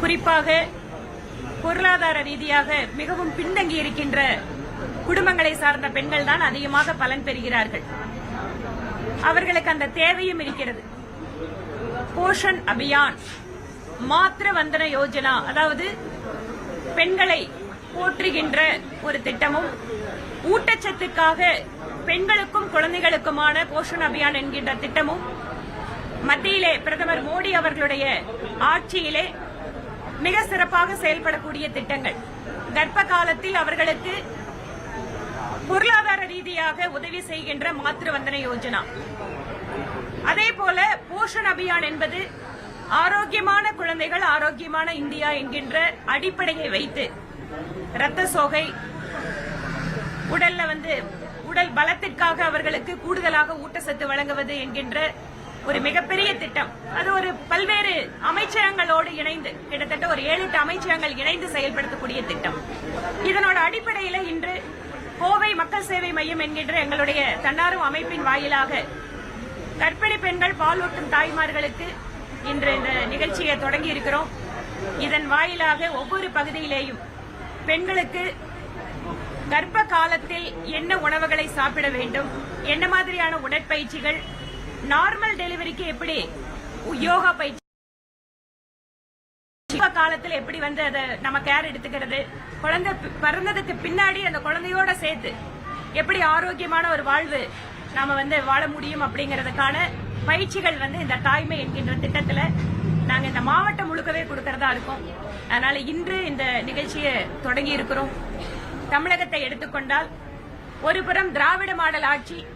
குறிப்பாக பொருளாதார ரீதியாக மிகவும் பின்தங்கி இருக்கின்ற குடும்பங்களை சார்ந்த பெண்கள் தான் அதிகமாக பலன் பெறுகிறார்கள். அவர்களுக்கு அந்த தேவையும் இருக்கிறது. போஷன் அபியான் மாத்திர வந்தன யோஜனா அதாவது பெண்களை போற்றுகின்ற ஒரு திட்டமும் ஊட்டச்சத்துக்காக பெண்களுக்கும் குழந்தைகளுக்குமான போஷன் அபியான் என்கின்ற திட்டமும் மத்தியிலே பிரதமர் மோடி அவர்களுடைய ஆட்சியிலே மிக சிறப்பாக செயல்படக்கூடிய திட்டங்கள். கர்ப்ப காலத்தில் அவர்களுக்கு பொருளாதார ரீதியாக உதவி செய்கின்ற மாத்திரு வந்தன யோஜனா. அதே போல போஷன் அபியான் என்பது ஆரோக்கியமான குழந்தைகள் ஆரோக்கியமான இந்தியா என்கின்ற அடிப்படையை வைத்து இரத்த சோகை உடல்ல வந்து உடல் பலத்திற்காக அவர்களுக்கு கூடுதலாக ஊட்டச்சத்து வழங்குவது என்கின்ற ஒரு மிகப்பெரிய திட்டம். அது ஒரு பல்வேறு அமைச்சகங்களோடு இணைந்து கிட்டத்தட்ட ஒரு ஏழு எட்டு அமைச்சகங்கள் இணைந்து செயல்படுத்தக்கூடிய திட்டம். இதனோட அடிப்படையில் இன்று கோவை மக்கள் சேவை மையம் என்கின்ற எங்களுடைய தன்னார்வ அமைப்பின் வாயிலாக கர்ப்பிணி பெண்கள் பாலூட்டும் தாய்மார்களுக்கு இன்று இந்த நிகழ்ச்சியை தொடங்கி இருக்கிறோம். இதன் வாயிலாக ஒவ்வொரு பகுதியிலேயும் பெண்களுக்கு கர்ப்ப காலத்தில் என்ன உணவுகளை சாப்பிட வேண்டும் என்ன மாதிரியான உடற்பயிற்சிகள் நார்மல் டெலிவரிக்கு எப்படி யோகா பயிற்சி காலத்துல எப்படி வந்து அதை நம்ம கேர் எடுத்துக்கிறது? குழந்தை பிறந்ததுக்கு பின்னாடி அந்த குழந்தையோட சேர்த்து எப்படி ஆரோக்கியமான ஒரு வாழ்வு நாம வந்து வாழ முடியும் அப்படிங்கறதுக்கான பயிற்சிகள் வந்து இந்த தாய்மை என்கின்ற திட்டத்துல நாங்க இந்த மாவட்டம் முழுக்கவே கொடுக்கறதா இருக்கோம். அதனால இன்று இந்த நிகழ்ச்சியை தொடங்கி இருக்கிறோம். தமிழகத்தை எடுத்துக்கொண்டால் ஒரு புறம் திராவிட மாடல் ஆட்சி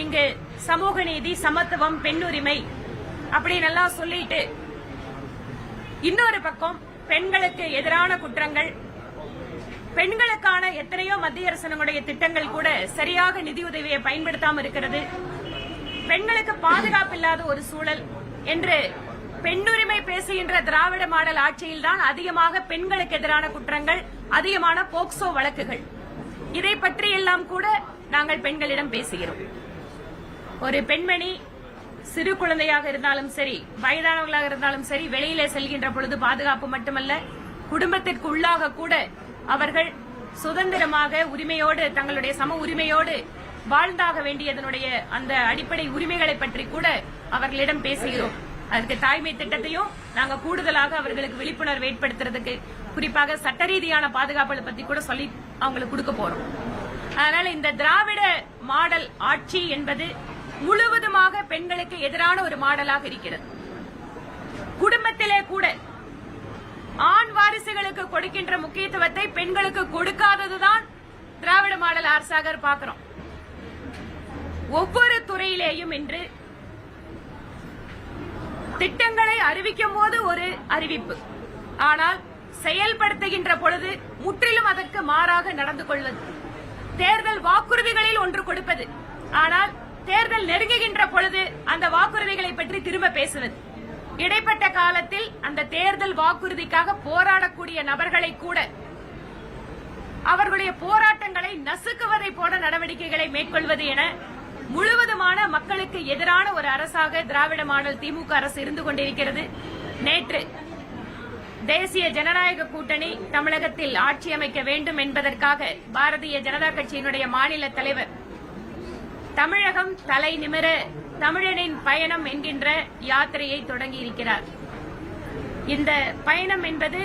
இங்கு சமூக நீதி சமத்துவம் பெண்ணுரிமை அப்படின்னு எல்லாம் சொல்லிட்டு இன்னொரு பக்கம் பெண்களுக்கு எதிரான குற்றங்கள் பெண்களுக்கான எத்தனையோ மத்திய அரசனுடைய திட்டங்கள் கூட சரியாக நிதியுதவியை பயன்படுத்தாமல் இருக்கிறது. பெண்களுக்கு பாதுகாப்பு இல்லாத ஒரு சூழல் என்று பெண்ணுரிமை பேசுகின்ற திராவிட மாடல் ஆட்சியில்தான் அதிகமாக பெண்களுக்கு எதிரான குற்றங்கள் அதிகமான போக்சோ வழக்குகள். இதை பற்றியெல்லாம் கூட நாங்கள் பெண்களிடம் பேசுகிறோம். ஒரு பெண்மணி சிறு குழந்தையாக இருந்தாலும் சரி வயதானவர்களாக இருந்தாலும் சரி வெளியிலே செல்கின்ற பொழுது பாதுகாப்பு மட்டுமல்ல குடும்பத்திற்கு உள்ளாக கூட அவர்கள் சுதந்திரமாக உரிமையோடு தங்களுடைய சம உரிமையோடு வாழ்ந்தாக வேண்டியதனுடைய அந்த அடிப்படை உரிமைகளை பற்றி கூட அவர்களிடம் பேசுகிறோம். அதற்கு தாய்மை திட்டத்தையும் நாங்க கூடுதலாக அவர்களுக்கு விழிப்புணர்வு ஏற்படுத்துறதுக்கு குறிப்பாக சட்ட ரீதியான பாதுகாப்புகளை பத்தி கூட சொல்லி அவங்களுக்கு கொடுக்க போறோம். அதனால இந்த திராவிட மாடல் ஆட்சி என்பது முழுவதுமாக பெண்களுக்கு எதிரான ஒரு மாடலாக இருக்கிறது. குடும்பத்திலே கூட ஆண் வாரிசுகளுக்கு கொடுக்கின்ற முக்கியத்துவத்தை பெண்களுக்கு கொடுக்காததுதான் திராவிட மாடல் அரசாகர் பார்க்கிறோம். ஒவ்வொரு துறையிலேயும் இன்று திட்டங்களை அறிவிக்கும் போது ஒரு அறிவிப்பு. ஆனால் செயல்படுத்துகின்ற பொழுது முற்றிலும் அதற்கு மாறாக நடந்து கொள்வது. தேர்தல் வாக்குறுதிகளில் ஒன்று கொடுப்பது. ஆனால் தேர்தல் நெருங்குகின்ற பொழுது அந்த வாக்குறுதிகளை பற்றி திரும்ப பேசுவது. இடைப்பட்ட காலத்தில் அந்த தேர்தல் வாக்குறுதிக்காக போராடக்கூடிய நபர்களை கூட அவர்களுடைய போராட்டங்களை நசுக்குவதை போல நடவடிக்கைகளை மேற்கொள்வது என முழுவதுமான மக்களுக்கு எதிரான ஒரு அரசாக திராவிட மாடல் திமுக அரசு இருந்து கொண்டிருக்கிறது. நேற்று தேசிய ஜனநாயக கூட்டணி தமிழகத்தில் ஆட்சி அமைக்க வேண்டும் என்பதற்காக பாரதிய ஜனதா கட்சியினுடைய மாநில தலைவர் தமிழகம் தலை நிமிர தமிழனின் பயணம் என்கின்ற யாத்திரையை தொடங்கியிருக்கிறார். இந்த பயணம் என்பது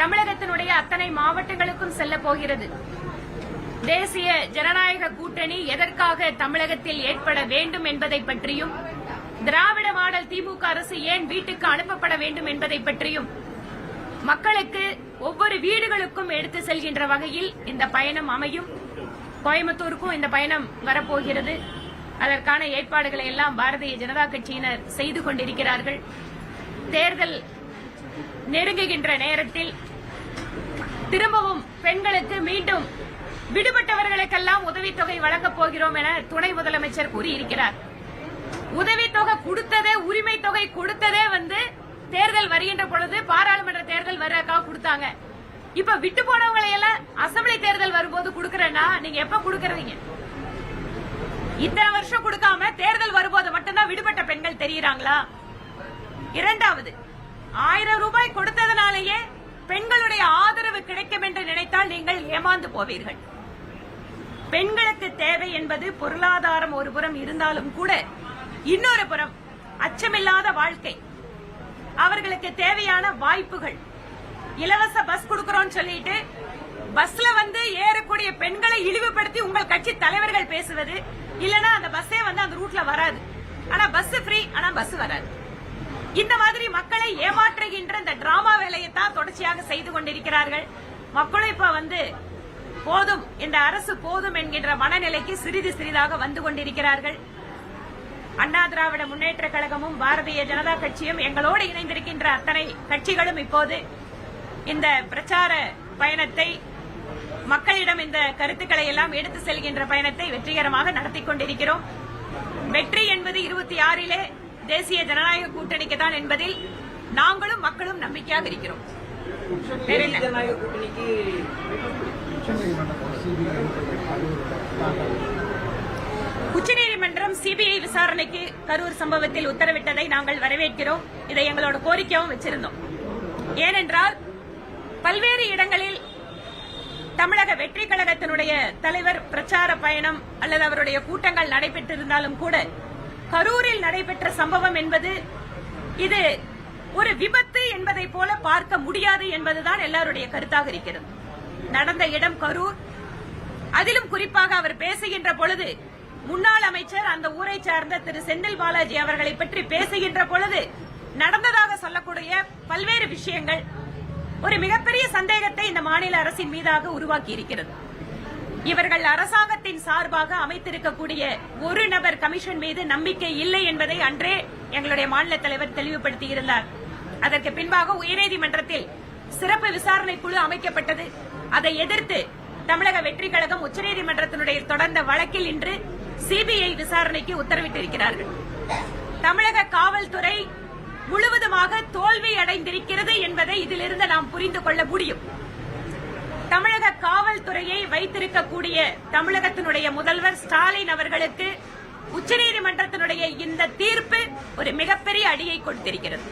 தமிழகத்தினுடைய அத்தனை மாவட்டங்களுக்கும் செல்ல போகிறது. தேசிய ஜனநாயக கூட்டணி எதற்காக தமிழகத்தில் ஏற்பட வேண்டும் என்பதை பற்றியும் திராவிட மாடல் திமுக அரசு ஏன் வீட்டுக்கு அனுப்பப்பட வேண்டும் என்பதை பற்றியும் மக்களுக்கு ஒவ்வொரு வீடுகளுக்கும் எடுத்து செல்கின்ற வகையில் இந்த பயணம் அமையும். கோயம்புத்தூருக்கும் இந்த பயணம் வரப்போகிறது. அதற்கான ஏற்பாடுகளை எல்லாம் பாரதிய ஜனதா கட்சியினர் செய்து கொண்டிருக்கிறார்கள். தேர்தல் நெருங்குகின்ற நேரத்தில் திரும்பவும் பெண்களுக்கு மீண்டும் விடுபட்டவர்களுக்கெல்லாம் உதவித்தொகை வழங்கப் போகிறோம் என துணை முதலமைச்சர் கூறியிருக்கிறார். உதவித்தொகை கொடுத்ததே உரிமை தொகை கொடுத்ததே வந்து தேர்தல் வருகின்ற பொழுது பாராளுமன்ற தேர்தல் வர்றதுக்காக கொடுத்தாங்க. இப்ப விட்டு போனவங்களை எல்லாம் அசம்பிளி தேர்தல் வரும்போது குடுக்கறேன்னா நீங்க எப்ப குடுக்கறீங்க? இத்தனை வருஷம் கொடுக்காம தேர்தல் வரும்போது மட்டும்தான் விடுபட்ட பெண்கள் தெரியுறாங்களா? இரண்டாவது ஆயிரம் ரூபாய் கொடுத்ததனாலேயே பெண்களுடைய ஆதரவு கிடைக்கும் என்று நினைத்தால் நீங்கள் ஏமாந்து போவீர்கள். பெண்களுக்கு தேவை என்பது பொருளாதாரம் ஒரு புறம் இருந்தாலும் கூட இன்னொரு புறம் அச்சமில்லாத வாழ்க்கை. அவர்களுக்கு தேவையான வாய்ப்புகள். இலவச பஸ் கொடுக்கறோம்னு சொல்லிட்டு பஸ்ல வந்து ஏறக்கூடிய பெண்களை இழிவுபடுத்தி உங்கள் கட்சி தலைவர்கள் பேசுவது. இல்லனா அந்த பஸ்ஸே வந்து அந்த ரூட்ல வராது. ஆனா பஸ் ஃப்ரீ ஆனா பஸ் வராது. இந்த மாதிரி மக்களை ஏமாற்றுகின்ற இந்த டிராமா வேலையை தான் தொடர்ச்சியாக செய்து கொண்டிருக்கிறார்கள். மக்களும் இப்ப வந்து போதும் இந்த அரசு போதும் என்கின்ற மனநிலைக்கு சிறிது சிறிதாக வந்து கொண்டிருக்கிறார்கள். அண்ணா திராவிட முன்னேற்ற கழகமும் பாரதிய ஜனதா கட்சியும் எங்களோடு இணைந்திருக்கின்ற அத்தனை கட்சிகளும் இப்போது இந்த பிரச்சார பயணத்தை மக்களிடம் இந்த கருத்துக்களை எல்லாம் எடுத்து செல்கின்ற பயணத்தை வெற்றிகரமாக நடத்தி கொண்டிருக்கிறோம். வெற்றி என்பது இருபத்தி ஆறிலே தேசிய ஜனநாயக கூட்டணிக்கு தான் என்பதில் நாங்களும் மக்களும் நம்பிக்கையாக இருக்கிறோம். உச்சநீதிமன்றம் சிபிஐ விசாரணைக்கு கரூர் சம்பவத்தில் உத்தரவிட்டதை நாங்கள் வரவேற்கிறோம். இதை எங்களோட கோரிக்கையாகவும் வச்சிருந்தோம். ஏனென்றால் பல்வேறு இடங்களில் தமிழக வெற்றி கழகத்தினுடைய தலைவர் பிரச்சார பயணம் அல்லது அவருடைய கூட்டங்கள் நடைபெற்றிருந்தாலும் கூட கரூரில் நடைபெற்ற சம்பவம் என்பது இது ஒரு விபத்து என்பதை போல பார்க்க முடியாது என்பதுதான் எல்லாருடைய கருத்தாக இருக்கிறது. நடந்த இடம் கரூர். அதிலும் குறிப்பாக அவர் பேசுகின்ற பொழுது முன்னாள் அமைச்சர் அந்த ஊரை சார்ந்த திரு செந்தில் பாலாஜி அவர்களை பற்றி பேசுகின்ற பொழுது நடந்ததாக சொல்லக்கூடிய பல்வேறு விஷயங்கள் ஒரு மிகப்பெரிய சந்தேகத்தை இந்த மாநில அரசின் மீதாக உருவாக்கி இருக்கிறது. இவர்கள் அரசாங்கத்தின் சார்பாக அமைத்திருக்கக்கூடிய ஒரு நபர் கமிஷன் மீது நம்பிக்கை இல்லை என்பதை அன்றே எங்களுடைய மாநில தலைவர் தெளிவுபடுத்தியிருந்தார் அதற்கு பின்பாக உயர்நீதிமன்றத்தில் சிறப்பு விசாரணை குழு அமைக்கப்பட்டது. அதை எதிர்த்து தமிழக வெற்றி கழகம் உச்சநீதிமன்றத்தினுடைய தொடர்ந்த வழக்கில் இன்று சிபிஐ விசாரணைக்கு உத்தரவிட்டிருக்கிறார்கள். தமிழக காவல்துறை முழுவதுமாக தோல்வி அடைந்திருக்கிறது என்பதை இதிலிருந்து நாம் புரிந்து கொள்ள முடியும். தமிழக காவல்துறையை வைத்திருக்கக்கூடிய தமிழகத்தினுடைய முதல்வர் ஸ்டாலின் அவர்களுக்கு உச்சநீதிமன்றத்தினுடைய இந்த தீர்ப்பு ஒரு மிகப்பெரிய அடியை கொடுத்திருக்கிறது.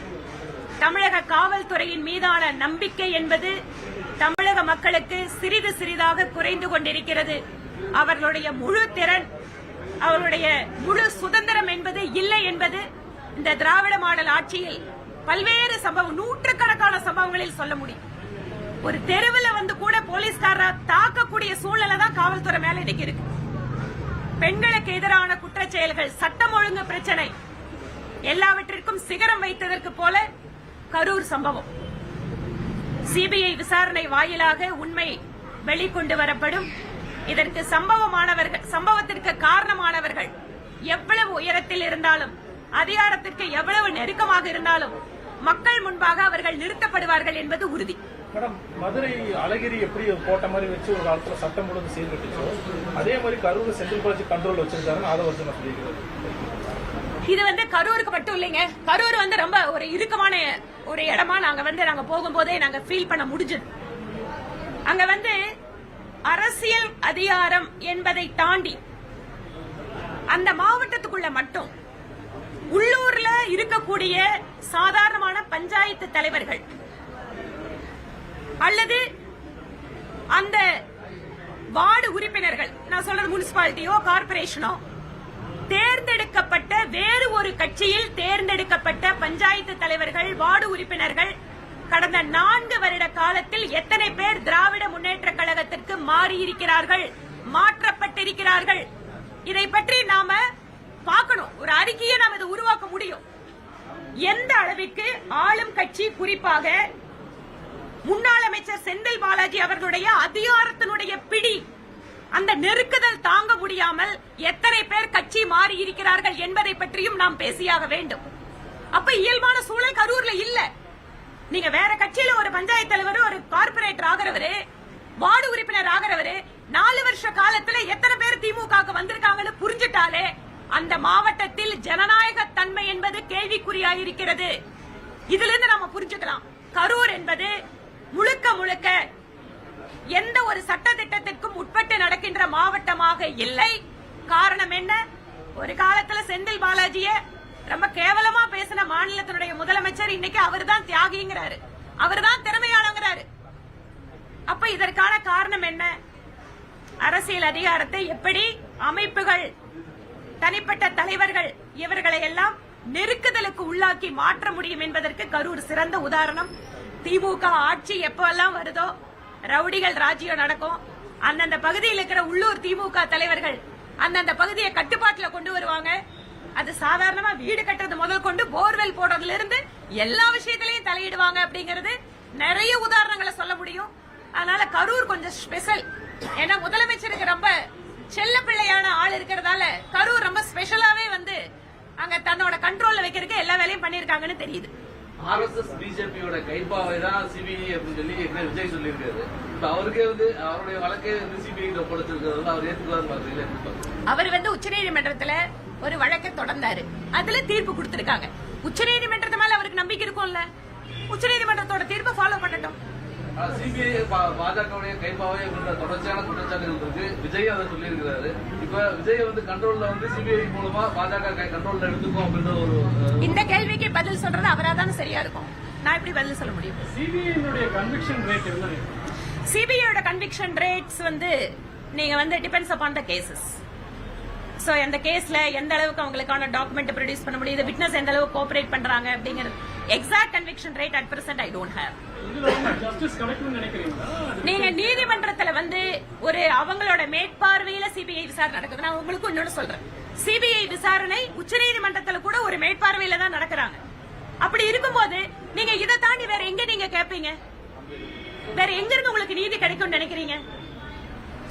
தமிழக காவல்துறையின் மீதான நம்பிக்கை என்பது தமிழக மக்களுக்கு சிறிது சிறிதாக குறைந்து கொண்டிருக்கிறது. அவர்களுடைய முழு திறன் அவருடைய முழு சுதந்திரம் என்பது இல்லை என்பது இந்த திராவிட மாடல் ஆட்சியில் பல்வேறு சம்பவம் நூற்றுக்கணக்கான சம்பவங்களில் சொல்ல முடியும். ஒரு தெருவில் வந்து கூட போலீஸ்கார தாக்கக்கூடிய சூழ்நிலை தான் காவல்துறை மேல இன்னைக்கு இருக்கு. பெண்களுக்கு எதிரான குற்ற செயல்கள் சட்டம் ஒழுங்கு பிரச்சனை எல்லாவற்றிற்கும் சிகரம் வைத்ததற்கு போல கரூர் சம்பவம். சிபிஐ விசாரணை வாயிலாக உண்மை வெளிக்கொண்டு வரப்படும். இதற்கு சம்பவமானவர்கள் சம்பவத்திற்கு காரணமானவர்கள் எவ்வளவு உயரத்தில் இருந்தாலும் அதிகாரத்திற்கு எவ்வளவு நெருக்கமாக இருந்தாலும் மக்கள் முன்பாக அவர்கள் நிறுத்தப்படுவார்கள் என்பது உறுதி. மதுரை அழகிரி எப்படி கோட்டை மாதிரி வச்சு ஒரு காலத்துல சட்டம் ஒழுங்கு செயல்பட்டுச்சோ அதே மாதிரி கரூர் செந்தில் பாலாஜி கண்ட்ரோல் வச்சிருக்காருன்னு ஆதவர்ஜன சொல்லியிருக்காரு. இது வந்து கரூருக்கு மட்டும் இல்லைங்க. கரூர் வந்து ரொம்ப ஒரு இறுக்கமான ஒரு இடமா நாங்க வந்து நாங்க போகும்போதே நாங்க ஃபீல் பண்ண முடிஞ்சது. அங்க வந்து அரசியல் அதிகாரம் என்பதை தாண்டி அந்த மாவட்டத்துக்குள்ள மட்டும் உள்ளூர்ல இருக்கக்கூடிய சாதாரணமான பஞ்சாயத்து தலைவர்கள். அல்லது அந்த வார்டு உறுப்பினர்கள் நான் சொல்றது முனிசிபாலிட்டியோ கார்பரேஷனோ தேர்ந்தெடுக்கப்பட்ட வேறு ஒரு கட்சியில் தேர்ந்தெடுக்கப்பட்ட பஞ்சாயத்து தலைவர்கள் வார்டு உறுப்பினர்கள் கடந்த நான்கு வருட காலத்தில் எத்தனை பேர் திராவிட முன்னேற்ற கழகத்திற்கு மாறியிருக்கிறார்கள் மாற்றப்பட்டிருக்கிறார்கள்? இதை பற்றி நாம பார்க்கணும். ஒரு அறிக்கையை நாம் இதை உருவாக்க முடியும். எந்த அளவிற்கு ஆளும் கட்சி குறிப்பாக முன்னாள் அமைச்சர் செந்தில் பாலாஜி அவர்களுடைய அதிகாரத்தினுடைய பிடி அந்த நெருக்குதல் தாங்க முடியாமல் எத்தனை பேர் கட்சி மாறி இருக்கிறார்கள் என்பதை பற்றியும் நாம் பேசியாக வேண்டும். அப்ப இயல்பான சூழல் கரூர்ல இல்ல. நீங்க வேற கட்சியில ஒரு பஞ்சாயத்து தலைவர் ஒரு கார்பரேட்டர் ஆகிறவரு வார்டு உறுப்பினர் ஆகிறவரு நாலு வருஷ காலத்துல எத்தனை பேர் திமுக வந்திருக்காங்கன்னு புரிஞ்சுட்டாலே அந்த மாவட்டத்தில் ஜனநாயக தன்மை என்பது கேள்விக்குறியாயிருக்கிறது. இதுல இருந்து நம்ம புரிஞ்சுக்கலாம். கரூர் என்பது முழுக்க முழுக்க எந்த ஒரு சட்ட திட்டத்திற்கும் உட்பட்டு நடக்கின்ற மாவட்டமாக இல்லை. காரணம் என்ன? ஒரு காலத்துல செந்தில் பாலாஜிய ரொம்ப கேவலமா பேசின மாநிலத்தினுடைய முதலமைச்சர் இன்னைக்கு அவர்தான் தியாகிங்கிறாரு. அவர்தான் திறமையாளங்கிறாரு அப்ப இதற்கான காரணம் என்ன? அரசியல் அதிகாரத்தை எப்படி அமைப்புகள் தனிப்பட்ட தலைவர்கள் இவர்களை எல்லாம் நெருக்குதலுக்கு உள்ளாக்கி மாற்ற முடியும் என்பதற்கு கரூர் சிறந்த உதாரணம். திமுக ஆட்சி எப்பெல்லாம் வருதோ ரவுடிகள் ராஜ்யம் நடக்கும். அந்தந்த பகுதியில் இருக்கிற உள்ளூர் திமுக தலைவர்கள் அந்தந்த பகுதியை கட்டுப்பாட்டுல கொண்டு வருவாங்க. அது சாதாரணமா வீடு கட்டுறது முதல் கொண்டு போர்வெல் போடுறதுல இருந்து எல்லா விஷயத்திலையும் தலையிடுவாங்க அப்படிங்கறது நிறைய உதாரணங்களை சொல்ல முடியும். அதனால கரூர் கொஞ்சம் ஸ்பெஷல் ஏன்னா முதலமைச்சருக்கு ரொம்ப செல்ல பிள்ளையான ஆள் இருக்கிறதால கரூர் ரொம்ப ஸ்பெஷலாவே வந்து அங்க தன்னோட கண்ட்ரோல்ல வைக்கிறதுக்கு எல்லா வேலையும் பண்ணிருக்காங்கன்னு தெரியுது. ஆர்எஸ்எஸ் பிஜேபியோட கைப்பாவை தான் சிபிஐ அப்படின்னு சொல்லி விஜய் சொல்லியிருக்காரு. இப்ப அவருக்கே வந்து அவருடைய வழக்கே வந்து சிபிஐ ஒப்படைச்சிருக்கிறது அவர் பாக்குறீங்க? அவர் வந்து உச்சநீதிமன்றத்துல ஒரு வழக்கை தொடர்ந்தாரு. அதுல தீர்ப்பு கொடுத்திருக்காங்க. உச்சநீதிமன்றத்து மேல அவருக்கு நம்பிக்கை இருக்கும்ல. உச்சநீதிமன்றத்தோட தீர்ப்பை ஃபாலோ பண்ணட்டும். சிபிஐ பாஜகவுடைய கைப்பாவை தொடர்ச்சியான குற்றச்சாட்டுகள் இருக்கு விஜய் அதை சொல்லியிருக்கிறாரு. இப்ப விஜய் வந்து கண்ட்ரோல்ல வந்து சிபிஐ மூலமா பாஜக கண்ட்ரோல்ல எடுத்துக்கும் அப்படின்ற ஒரு இந்த கேள்விக்கு பதில் சொல்றது அவராதானே சரியா இருக்கும். நான் எப்படி பதில் சொல்ல முடியும்? சிபிஐனுடைய கன்விக்ஷன் ரேட் என்ன? சிபிஐயோட கன்விக்ஷன் ரேட்ஸ் வந்து நீங்க வந்து depends upon the cases so அந்த கேஸில் எந்த அளவுக்கு அவங்களுக்கான டாக்குமெண்ட் ப்ரொடியூஸ் பண்ண முடியுது? விட்னஸ் எந்த அளவுக்கு கோஆபரேட் பண்றாங்க அப்படிங்கிறது. Exact conviction rate at present I don't have வந்து நீங்க நீதிமன்றத்துல வந்து ஒரு அவங்களோட மேற்பார்வையில சிபிஐ விசாரணை நடக்குது. நான் உங்களுக்கு இன்னொன்னு சொல்றேன். சிபிஐ விசாரணை உச்சநீதிமன்றத்துல கூட ஒரு மேற்பார்வையில தான் நடக்கிறாங்க. அப்படி இருக்கும்போது நீங்க இதை தாண்டி வேற எங்க நீங்க கேட்பீங்க வேற எங்க இருந்து உங்களுக்கு நீதி கிடைக்கும்னு நினைக்கிறீங்க?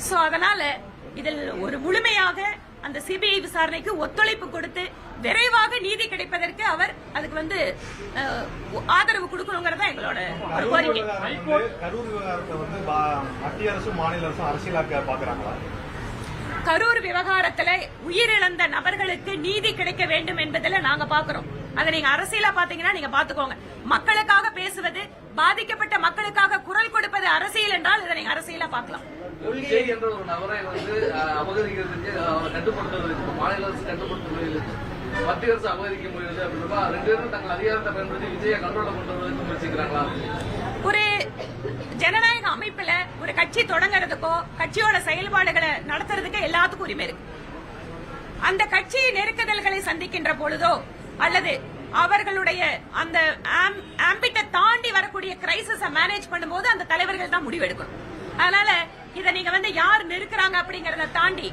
சோ அதனால இதில் ஒரு முழுமையாக அந்த சிபிஐ விசாரணைக்கு ஒத்துழைப்பு கொடுத்து விரைவாக நீதி கிடைப்பதற்கு அவர் அதுக்கு வந்து ஆதரவு கொடுக்கணுங்கிறது எங்களோட கோரிக்கை. கரூர் விவகாரத்தை வந்து மத்திய அரசும் மாநில அரசும் அரசியலாக்க பாக்குறாங்களா கரூர் விவகாரத்துல உயிரிழந்த நபர்களுக்கு நீதி கிடைக்க வேண்டும் என்பதுல நாங்க பாக்குறோம் அதை நீங்க அரசியலா பாத்தீங்கன்னா நீங்க பாத்துக்கோங்க மக்களுக்காக பேசுவது பாதிக்கப்பட்ட மக்களுக்காக குரல் கொடுப்பது அரசியல் என்றால் இதை நீங்க அரசியலா பார்க்கலாம். கொள்கை என்ற ஒரு நபரை வந்து அபகரிக்கிறதுக்கு கட்டுப்படுத்துவதற்கு மாநில அரசு கட்டுப்படுத்துவதில் மத்திய அரசு அபகரிக்க முடியுது அப்படின்னா ரெண்டு பேரும் தங்கள் அதிகாரத்தை பயன்படுத்தி விஜயை கண்ட்ரோல கொண்டு வருவதற்கு முயற்சிக்கிறாங்களா? ஒரு ஜனநாயக அமைப்புல ஒரு கட்சி தொடங்குறதுக்கோ கட்சியோட செயல்பாடுகளை நடத்துறதுக்கு எல்லாத்துக்கும் உரிமை இருக்கு. அந்த கட்சி நெருக்குதல்களை சந்திக்கின்ற பொழுதோ அல்லது அவர்களுடைய அந்த ஆம்பிட்ட தாண்டி வரக்கூடிய கிரைசிஸ மேனேஜ் பண்ணும்போது அந்த தலைவர்கள் தான் முடிவெடுக்கணும். அதனால இதை நீங்க வந்து யார் நெருக்கிறாங்க அப்படிங்கறத தாண்டி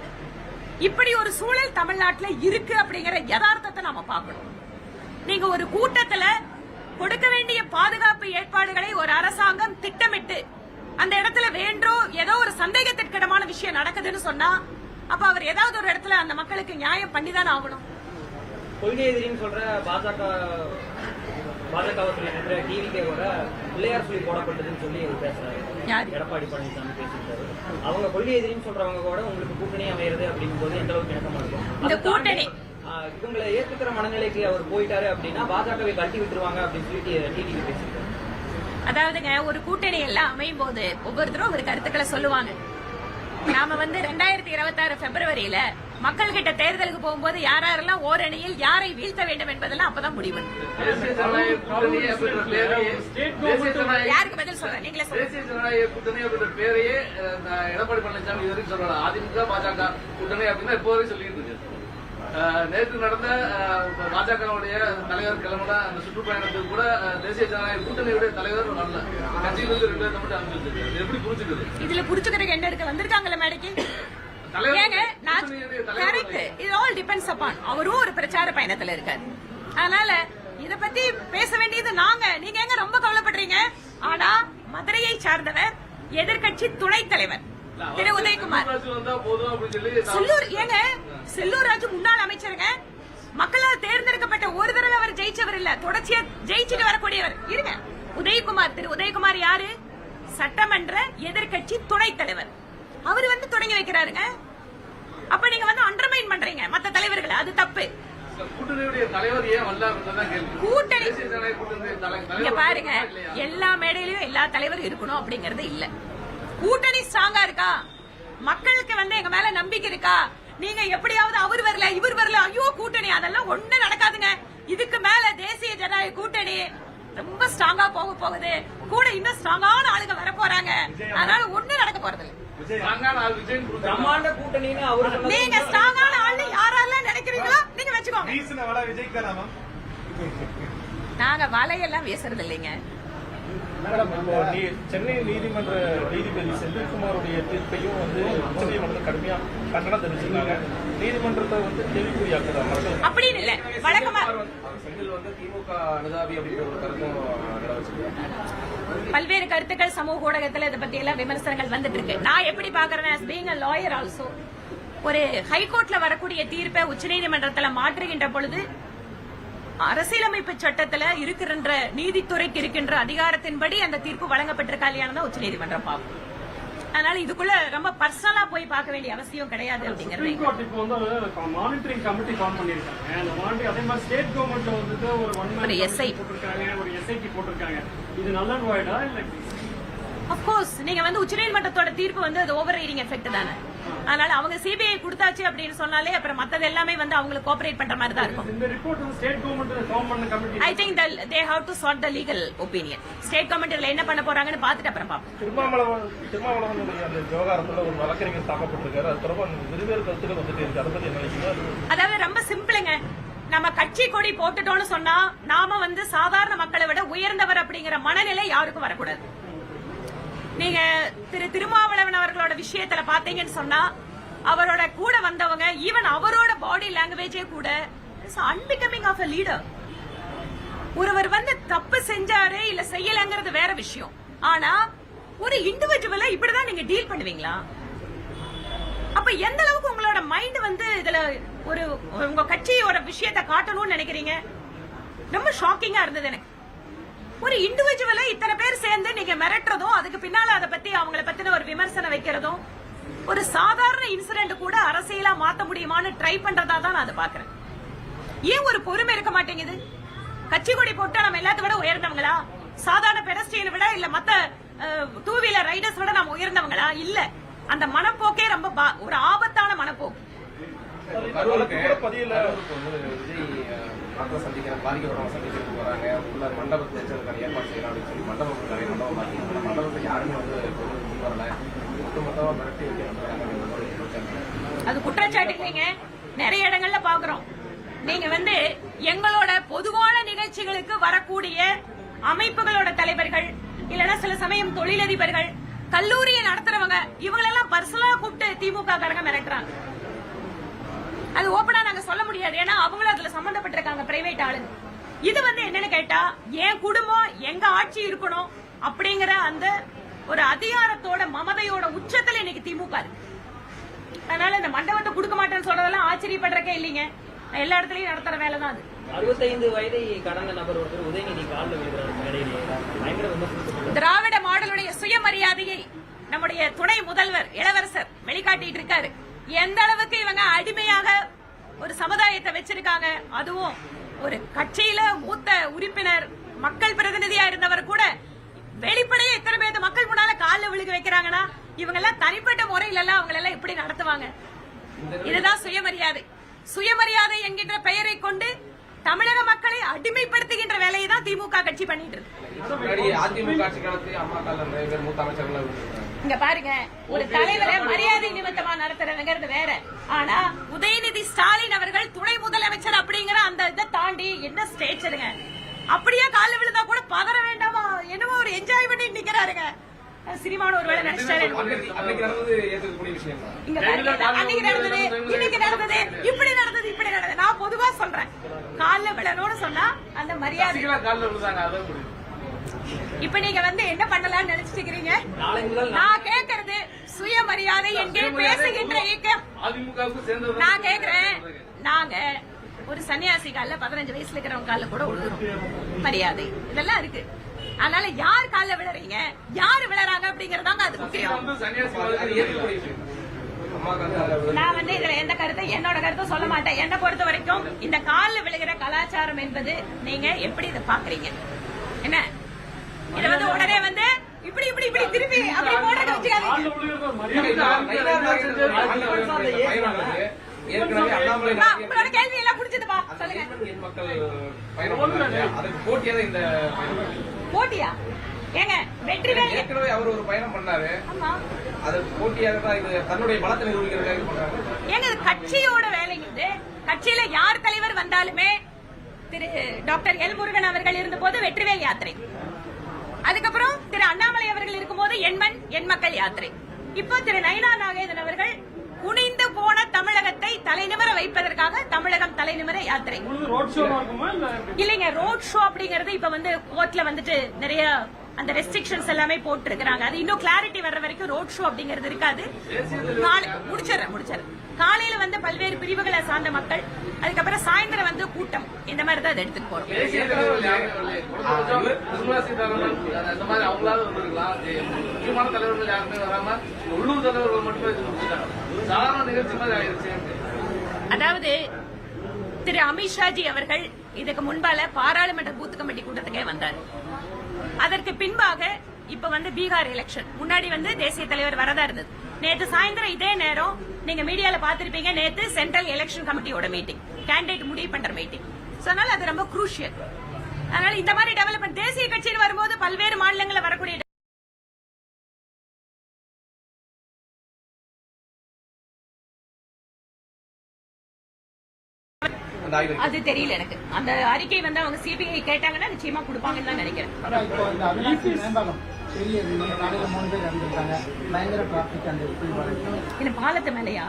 இப்படி ஒரு சூழல் தமிழ்நாட்டுல இருக்கு அப்படிங்கிற யதார்த்தத்தை நாம பார்க்கணும். நீங்க ஒரு கூட்டத்துல கொடுக்க வேண்டிய பாதுகாப்பு ஏற்பாடுகளை ஒரு அரசாங்கம் திட்டமிட்டு அந்த இடத்துல வேண்டோ ஏதோ ஒரு சந்தேகத்திற்கிடமான விஷயம் நடக்குதுன்னு சொன்னா அப்ப அவர் ஏதாவது ஒரு இடத்துல அந்த மக்களுக்கு நியாயம் பண்ணிதான் ஆகணும். கொள்கை எதிரின்னு சொல்ற பாஜக பாஜக டிவி நினைக்கிற பிள்ளையார் சொல்லி போடப்பட்டதுன்னு சொல்லி பேசுறாங்க எடப்பாடி பழனிசாமி பேசியிருக்காரு. அவங்க கொள்கை எதிரின்னு சொல்றவங்க கூட உங்களுக்கு கூட்டணி அமையிறது அப்படிங்கும் போது எந்த அளவுக்கு இணக்கமா இருக்கும்? இந்த கூட்டணி. இவங்களை ஏத்துக்கிற மனநிலைக்கு அவர் போயிட்டாரு அப்படின்னா பாஜகவை கழட்டி விட்டுருவாங்க அப்படின்னு சொல்லி டிவி பேசியிருக்காரு. அதாவதுங்க ஒரு கூட்டணி எல்லாம் அமையும் போது ஒவ்வொருத்தரும் ஒரு கருத்துக்களை சொல்லுவாங்க. நாம வந்து ரெண்டாயிரத்தி இருபத்தி ஆறு பிப்ரவரியில மக்கள் கிட்ட தேர்தலுக்கு போகும்போது யார் யாரெல்லாம் ஓரணியில் யாரை வீழ்த்த வேண்டும் என்பதெல்லாம் அப்பதான் முடிவு. யாருக்கு பதில் சொல்றேன் நீங்களே சொல்லுங்க. நேற்று நடந்த பாஜகவுடைய தலைவர் கிளம்பின அந்த சுற்றுப்பயணத்துக்கு கூட தேசிய ஜனநாயக கூட்டணியுடைய தலைவர் வரல. கட்சியிலிருந்து ரெண்டு மட்டும் இது எப்படி புரிஞ்சுக்கிறது? இதுல புடிச்சுக்கிறதுக்கு என்ன இருக்கு? வந்திருக்காங்கல்ல மேடைக்கு? ஏங்க கரெக்ட் இது ஆல் டிபெண்ட்ஸ் அப்பான் அவரும் ஒரு பிரச்சார பயணத்துல இருக்காரு. அதனால இத பத்தி பேச வேண்டியது நாங்க. நீங்க எங்க ரொம்ப கவலைப்படுறீங்க? ஆனா மதுரையை சார்ந்தவர் எதிர்க்கட்சி துணைத் தலைவர். திரு. உதயகுமார். செல்லூர் ஏங்க செல்லூர் ராஜு முன்னாள் அமைச்சருங்க. மக்களால் தேர்ந்தெடுக்கப்பட்ட ஒரு தடவை அவர் ஜெயிச்சவர் இல்ல. தொடர்ச்சியா ஜெயிச்சுட்டு வரக்கூடியவர். இருங்க. உதயகுமார் திரு. உதயகுமார் யாரு? சட்டமன்ற எதிர்க்கட்சி துணைத் தலைவர். அவர் வந்து தொடங்கி வைக்கிறாருங்க. அப்ப நீங்க வந்து அண்டர்மைன் பண்றீங்க. மத்த தலைவர்களை. அது தப்பு. கூட்டணி பாருங்க? எல்லா மேடையிலயும் எல்லா தலைவரும் இருக்கணும் அப்படிங்கறது இல்ல. கூட்டணி ஸ்ட்ராங்கா இருக்கா? மக்களுக்கு வந்து எங்க மேல நம்பிக்கை இருக்கா? நீங்க எப்படியாவது அவர் வரல இவர் வரல ஐயோ கூட்டணி. அதெல்லாம் ஒண்ணு நடக்காதுங்க. இதுக்கு மேல தேசிய ஜனநாயக கூட்டணி ரொம்ப ஸ்ட்ராங்கா போக போகுது. கூட இன்னும் ஸ்ட்ராங்கான ஆளுங்க வர போறாங்க அதனால ஒண்ணு நடக்க போறது இல்ல நீங்க ஸ்ட்ராங்கான ஆளு யாரெல்லாம் நினைக்கிறீங்களோ நீங்க வச்சுக்கோங்க. நாங்க வலையெல்லாம் வீசுறது இல்லைங்க. சென்னை நீதிமன்ற நீதிபதி செந்தில்குமாருடைய தீர்ப்பையும் வந்து உச்சநீதிமன்றத்தில் கடுமையா கண்டனம் தெரிவிச்சிருக்காங்க. நீதிமன்றத்தை வந்து கேள்விக்குறியாக்குதா மக்கள் அப்படின்னு இல்ல. வழக்கமா செந்தில் வந்து திமுக அனுதாபி அப்படின்ற ஒரு கருத்தும் பல்வேறு கருத்துக்கள் சமூக ஊடகத்துல இதை பத்தி எல்லாம் விமர்சனங்கள் வந்துட்டு இருக்கு. நான் எப்படி பாக்குறேன் பீங் அ லாயர் ஆல்சோ ஒரு ஹைகோர்ட்ல வரக்கூடிய தீர்ப்பை உச்சநீதிமன்றத்துல மாற்றுகின்ற பொழுது அரசியலமைப்பு சட்டத்துல இருக்கின்ற நீதித்துறைக்கு இருக்கின்ற அதிகாரத்தின்படி அந்த தீர்ப்பு வழங்கப்பட்டிருக்கா இல்லையானதான் உச்சநீதிமன்றம் பார்க்கும். அதனால இதுக்குள்ள ரொம்ப பர்சனலா போய் பார்க்க வேண்டிய அவசியம் கிடையாது அப்படிங்கறது மானிட்டரிங் கமிட்டி ஃபார்ம் பண்ணிருக்காங்க அந்த மானிட்டரி அதே மாதிரி ஸ்டேட் கவர்மெண்ட்ல வந்துட்டு ஒரு ஒன் ஒரு SI. போட்டிருக்காங்க ஒரு எஸ்ஐடி போட்டிருக்காங்க. இது நல்ல வாய்டா இல்ல? அப்கோர்ஸ் நீங்க வந்து உச்சநீதிமன்றத்தோட தீர்ப்பு வந்து அது ஓவர் ரைடிங் எஃபெக்ட் தானே? அதனால அவங்க சிபிஐ கொடுத்தாச்சு அப்படின்னு சொன்னாலே அப்புறம் மத்தது எல்லாமே வந்து அவங்களுக்கு கோஆபரேட் பண்ற மாதிரி தான் இருக்கும் I think they have to sought the legal opinion state government இதுல என்ன பண்ண போறாங்கன்னு பார்த்துட்டு அப்புறம் பார்ப்போம். திருமாவளவன் திருமாவளவனுடைய அந்த விவகாரத்துல ஒரு வழக்கறிஞர் தாக்கப்பட்டிருக்காரு அது தொடர்பாக இருவேறு கருத்துக்கள் வந்துட்டு இருக்கு. அதை பத்தி என்ன அதாவது ரொம்ப சிம்பிளுங்க. நம்ம கட்சி கொடி போட்டுட்டோம்னு சொன்னா நாம வந்து சாதாரண மக்களை விட உயர்ந்தவர் அப்படிங்கிற மனநிலை யாருக்கும் வரக்கூடாது. நீங்க திரு திருமாவளவன் அவர்களோட விஷயத்துல பாத்தீங்கன்னு சொன்னா அவரோட கூட வந்தவங்க ஈவன் அவரோட பாடி லாங்குவேஜே கூட அன்பிகமிங் ஆஃப் அ லீடர் ஒருவர் வந்து தப்பு செஞ்சாரு இல்ல செய்யலங்கிறது வேற விஷயம். ஆனா ஒரு இண்டிவிஜுவலை இப்படிதான் நீங்க டீல் பண்ணுவீங்களா? அப்ப எந்த அளவுக்கு உங்களோட மைண்ட் வந்து இதுல ஒரு உங்க கட்சியோட விஷயத்தை காட்டணும்னு நினைக்கிறீங்க? ரொம்ப ஷாக்கிங்கா இருந்தது எனக்கு. ஒரு இண்டிவிஜுவலை இத்தனை பேர் சேர்ந்து நீங்க மிரட்டுறதும் அதுக்கு பின்னால அதை பத்தி அவங்கள பத்தின ஒரு விமர்சனம் வைக்கிறதும் ஒரு சாதாரண இன்சிடென்ட் கூட அரசியலா மாத்த முடியுமான்னு ட்ரை பண்றதா தான் நான் அதை பாக்குறேன் ஏன் ஒரு பொறுமை இருக்க மாட்டேங்குது? கட்சி கொடி போட்டா நம்ம எல்லாத்த விட உயர்ந்தவங்களா? சாதாரண பெடஸ்டியனை விட இல்ல மத்த டூ வீலர் ரைடர்ஸ் விட நம்ம உயர்ந்தவங்களா? இல்ல. அந்த மனப்போக்கே ரொம்ப பா- ஒரு ஆபத்தான மனப்போக்கு. கூட பதியல கரூருக்கு மக்களை சந்திக்கிற பாதிக்கப்பட்டவங்க சந்திக்கிறதுக்கு வராங்க உள்ள மண்டபத்தை வச்சதுக்கான ஏற்பாடு செய்யலாம் அப்படின்னு சொல்லி மண்டபம் நிறைய மண்டபம் மாற்றிருக்காங்க மண்டபத்தை யாருமே வந்து முன் வரல. ஒட்டுமொத்தமாக மிரட்டி வைக்க அது குற்றச்சாட்டு இல்லைங்க நிறைய இடங்கள்ல பாக்குறோம். நீங்க வந்து எங்களோட பொதுவான நிகழ்ச்சிகளுக்கு வரக்கூடிய அமைப்புகளோட தலைவர்கள் இல்லைன்னா சில சமயம் தொழிலதிபர்கள் கல்லூரியை நடத்துறவங்க இவங்களெல்லாம் பர்சனலா கூப்பிட்டு திமுக காரங்க மிரட்டுறாங்க. அது ஓபனா நாங்க சொல்ல முடியாது. ஏன்னா அவங்களும் அதுல சம்பந்தப்பட்டிருக்காங்க பிரைவேட் ஆளுங்க. இது வந்து என்னன்னு கேட்டா என் குடும்பம் எங்க ஆட்சி இருக்கணும் அப்படிங்கிற அந்த ஒரு அதிகாரத்தோட மமதையோட உச்சத்துல இன்னைக்கு திமுக இருக்கு. அதனால இந்த மண்டபத்தை கொடுக்க மாட்டேன்னு சொல்றதெல்லாம் ஆச்சரியப்படுறக்கே இல்லைங்க. எல்லா இடத்துலயும் நடத்துற வேலை தான் அது. அறுபத்தைந்து வயதை கடந்த நபர் ஒருத்தர் உதயநிதி காலில் விழுகிறார் திராவிட மாடலுடைய சுயமரியாதையை நம்முடைய துணை முதல்வர் இளவரசர் வெளிக்காட்டிட்டு இருக்காரு. எந்த அளவுக்கு இவங்க அடிமையாக ஒரு சமுதாயத்தை வச்சிருக்காங்க அதுவும் ஒரு கட்சியில மூத்த உறுப்பினர் மக்கள் பிரதிநிதியா இருந்தவர் கூட வெளிப்படையே எத்தனை பேர் மக்கள் முன்னால காலில் விழுக வைக்கிறாங்கன்னா இவங்க எல்லாம் தனிப்பட்ட முறையில எல்லாம் அவங்க எல்லாம் எப்படி நடத்துவாங்க. இதுதான் சுயமரியாதை. சுயமரியாதை என்கின்ற பெயரை கொண்டு தமிழக மக்களை அடிமைப்படுத்துகின்ற வேலையை தான் திமுக கட்சி பண்ணிட்டு இருக்கு. இங்க பாருங்க ஒரு தலைவரை மரியாதை நிமித்தமா நடத்துறதுங்கிறது வேற. ஆனா உதயநிதி ஸ்டாலின் அவர்கள் துணை முதலமைச்சர் அப்படிங்கிற அந்த இதை தாண்டி என்ன ஸ்டேச்சருங்க அப்படியே கால விழுந்தா கூட பதற வேண்டாமா? என்னமோ ஒரு என்ஜாய் பண்ணி நிக்கிறாருங்க. சினிமான்னு ஒரு வேலை தான் இங்க அன்னைக்கு நடந்தது இன்னைக்கு நடந்தது இப்படி நடந்தது இப்படி நடந்தது. நான் பொதுவா சொல்றேன். கால்ல விழணும்னு சொன்னா அந்த மரியாதை இப்ப நீங்க வந்து என்ன பண்ணலாம்னு நினைச்சிட்டு இருக்கிறீங்க முதல் நான் கேக்குறது சுயமரியாதை என்கே பேசுகின்ற இயக்கம். நான் கேக்குறேன். நாங்க ஒரு சன்னியாசி கால்ல பதினஞ்சு வயசுல இருக்கிறவங்க கால்ல கூட விழுகிறோம். மரியாதை. இதெல்லாம் இருக்கு. அதனால யார் கால்ல விழறீங்க? யாரு விழறாங்க அப்படிங்கறதாங்க அது முக்கியம். நான் வந்து இதுல எந்த கருத்தை என்னோட கருத்தை சொல்ல மாட்டேன். என்ன பொறுத்த வரைக்கும் இந்த கால்ல விழுகிற கலாச்சாரம் என்பது நீங்க எப்படி இதை பாக்குறீங்க? என்ன? இத வந்து உடனே வந்து இப்படி இப்படி இப்படி திருப்பி அப்படி போடுறது வச்சுக்காதீங்க. உங்களோட கேள்வி எல்லாம் புடிச்சதுப்பா சொல்லுங்க. போட்டியா ஏங்க வெற்றிவேல் ஏற்கனவே அவர் ஒரு பயணம் பண்ணாரு. போட்டியாக தான் இது தன்னுடைய பலத்தை நிரூபிக்கிறதுக்காக ஏங்க கட்சியோட வேலைங்க இது. கட்சியில யார் தலைவர் வந்தாலுமே திரு டாக்டர் எல் முருகன் அவர்கள் இருந்தபோது வெற்றிவேல் யாத்திரை. அதுக்கப்புறம் திரு அண்ணாமலை அவர்கள் இருக்கும்போது எண்மண் எண் மக்கள் யாத்திரை. இப்போ திரு நயினா நாகேந்திரன் அவர்கள் குனிந்து போன தமிழகத்தை தலைநிமிர வைப்பதற்காக தமிழகம் தலைநிமிர யாத்திரை? இல்லைங்க ரோட் ஷோ அப்படிங்கறது இப்ப வந்து கோர்ட்ல வந்துட்டு நிறைய அந்த ரெஸ்ட்ரிக்ஷன்ஸ் எல்லாமே போட்டிருக்கிறாங்க. அது இன்னும் கிளாரிட்டி வர்ற வரைக்கும் ரோட் ஷோ அப்படிங்கிறது இருக்காது. முடிச்சிடறேன் முடிச்சிடறேன். காலையில வந்து பல்வேறு பிரிவுகளை சார்ந்த மக்கள் அதுக்கப்புறம் சாயந்தரம் வந்து கூட்டம். இந்த மாதிரி தான் அதை எடுத்துட்டு போறோம். அதாவது திரு அமித்ஷாஜி அவர்கள் இதுக்கு முன்பால பாராளுமன்ற பூத் கமிட்டி கூட்டத்துக்கே வந்தார். அதற்கு பின்பாக இப்ப வந்து பீகார் எலெக்ஷன் முன்னாடி வந்து தேசிய தலைவர் வரதா இருந்தது. நேற்று சாயந்தரம் இதே நேரம் நீங்க மீடியால பாத்திருப்பீங்க நேற்று சென்ட்ரல் எலெக்ஷன் கமிட்டியோட மீட்டிங் கேண்டிடேட் முடிவு பண்ற மீட்டிங் அதனால அது ரொம்ப குரூஷியல் அதனால இந்த மாதிரி டெவலப்மெண்ட் தேசிய கட்சியில் வரும்போது பல்வேறு மாநிலங்களில் வரக்கூடிய அது தெரியல எனக்கு. அந்த அறிக்கை வந்து அவங்க சிபிஐ கேட்டாங்கன்னா நிச்சயமா கொடுப்பாங்கன்னு தான் நினைக்கிறேன். பாலத்து மேலையா?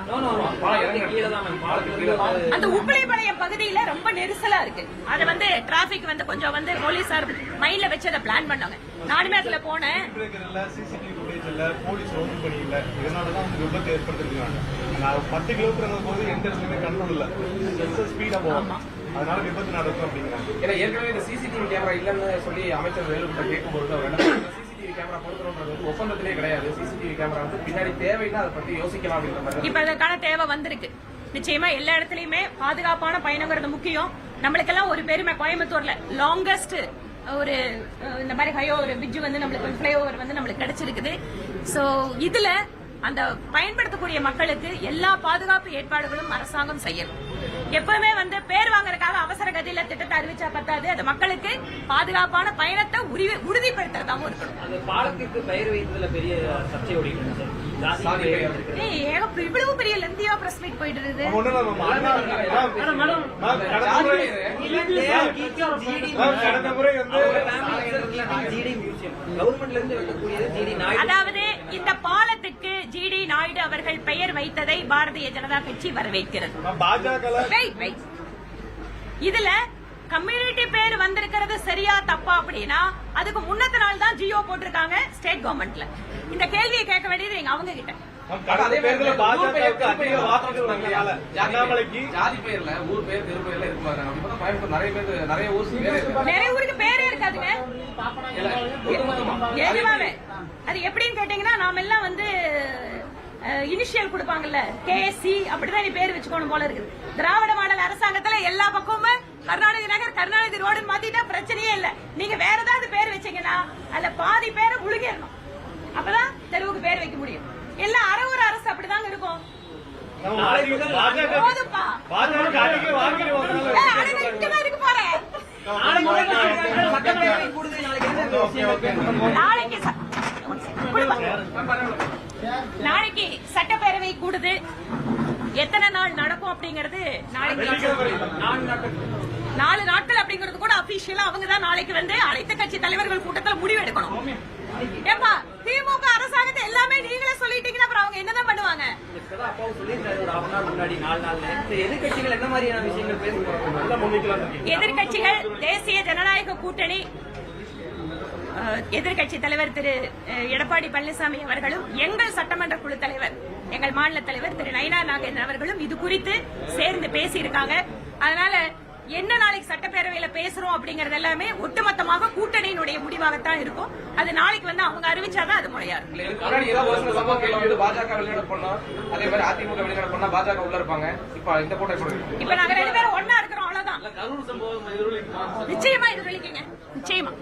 அந்த உப்பிலிப்பாளையம் பகுதியில ரொம்ப நெரிசலா இருக்கு. அத வந்து டிராபிக் வந்து கொஞ்சம் வந்து போலீசார் மைண்ட்ல வச்சு அதை பிளான் பண்ணாங்க. நானுமே அதுல போனேன். பிரேக்கர் இல்ல போலீஸ் ரோந்து பணி இல்ல. இதனால தான் வந்து விபத்து ஏற்படுத்திருக்காங்க நான் பத்து கிலோமீட்டர் போது எந்த இடத்துலயுமே கண்ட்ரோல் இல்ல ஸ்பீடா போகும்? அதனால விபத்து நடக்கும் அப்படிங்கிறாங்க. ஏன்னா ஏற்கனவே இந்த சிசிடிவி கேமரா இல்லைன்னு சொல்லி அமைச்சர் வேலுக்கிட்ட கேட்கும்போது அவர் என்ன சொன்னாரு, சிசிடிவி கேமரா கொடுக்கணுன்றது வந்து ஒப்பந்தத்திலே கிடையாது. சிசிடிவி கேமரா வந்து பின்னாடி தேவைன்னா அதை பத்தி யோசிக்கலாம் அப்படின்ற மாதிரி. இப்ப அதற்கான தேவை வந்திருக்கு. நிச்சயமா எல்லா இடத்துலயுமே பாதுகாப்பான பயணங்கிறது முக்கியம். நம்மளுக்கெல்லாம் ஒரு பெருமை கோயம்புத்தூர்ல லாங்கஸ்ட் ஒரு அஹ், இந்த மாதிரி ஹையோ ஒரு பிரிட்ஜ் வந்து நம்மளுக்கு ஃபிளைஓவர் வந்து நம்மளுக்கு கிடைச்சிருக்குது. சோ இதுல அந்த பயன்படுத்தக்கூடிய மக்களுக்கு எல்லா பாதுகாப்பு ஏற்பாடுகளும் அரசாங்கம் செய்யணும். எப்பவுமே வந்து பேர் வாங்குறதுக்காக அவசர கதியில திட்டத்தை அறிவிச்சா பத்தாது. அது மக்களுக்கு பாதுகாப்பான பயணத்தை உறுதி- உறுதிப்படுத்துறதாவும் இருக்கணும். அந்த பாலத்திற்கு பெயர் வைத்ததுல பெரிய சர்ச்சை இவ்வளவு பெரிய லெந்தியா பிரஸ் மீட் போயிட்டு இருக்குது. அதாவது இந்த பாலத்துக்கு ஜிடி நாயுடு அவர்கள் பெயர் வைத்ததை பாரதிய ஜனதா கட்சி வரவேற்கிறது. இதுல கம்யூனிட்டி பேர் வந்திருக்கிறது சரியா தப்பா அப்படின்னா அதுக்கு முன்னத்த நாள் தான் ஜியோ போட்டிருக்காங்க ஸ்டேட் கவர்மெண்ட்ல. இந்த கேள்வியை கேட்க வேண்டியது எங்க அவங்க கிட்ட. நிறைய ஊருக்கு அது எப்படின்னு கேட்டீங்கன்னா நாம எல்லாம் வந்து இனிஷியல் கொடுப்பாங்கல்ல கேஎஸ்சி அப்படிதான் நீ பேர் வச்சுக்கணும் போல இருக்குது. திராவிட மாடல் அரசாங்கத்துல எல்லா பக்கமும் கருணாநிதி நகர் கருணாநிதி ரோடுன்னு மாத்திட்டா பிரச்சனையே இல்ல. நீங்க வேற ஏதாவது பேர் வச்சீங்கன்னா அதுல பாதி பேரை முழுகிடணும் அப்பதான் தெருவுக்கு பேர் வைக்க முடியும். எல்லாம் அறவுற அரசு அப்படிதாங்க இருக்கும். போதுப்பா இருக்க போறேன். நாளைக்கு நாளைக்கு சட்டப்பேரவை கூடுது எத்தனை நாள் நடக்கும் அப்படிங்கறது நாளைக்கு நாலு நாட்கள் அப்படிங்கறது கூட அபிஷியலா அவங்க தான் நாளைக்கு வந்து அனைத்து கட்சி தலைவர்கள் கூட்டத்துல முடிவு எடுக்கணும். ஏப்பா திமுக அரசாங்கத்தை எல்லாமே நீங்களே சொல்லிட்டீங்கன்னா அப்புறம் அவங்க என்னதான் பண்ணுவாங்க இப்பதான் அப்பாவும் ஒரு முன்னாடி நாலு நாள்ல. என்ன மாதிரியான விஷயங்கள் தேசிய ஜனநாயக கூட்டணி அஹ், தலைவர் திரு அஹ், எடப்பாடி பழனிசாமி அவர்களும் எங்கள் சட்டமன்ற குழு தலைவர் எங்கள் மாநில தலைவர் திரு நயினா நாகேந்திரன் அவர்களும் இது குறித்து சேர்ந்து பேசியிருக்காங்க. அதனால என்ன நாளைக்கு சட்டப்பேரவையில பேசுறோம் அப்படிங்கறது எல்லாமே ஒட்டுமொத்தமாக கூட்டணியினுடைய முடிவாகத்தான் இருக்கும். அது நாளைக்கு வந்து அவங்க அறிவிச்சாதான் அது முறையா இருக்கும். இப்ப இந்த போட்டோ சொல்றீங்க இப்ப நாங்க ரெண்டு பேரும் ஒன்னா இருக்கிறோம் அவ்வளவுதான். கரூர் சம்பவம் எதிரொலிக்குமா? நிச்சயமா எதிரொலிக்கீங்க. நிச்சயமா.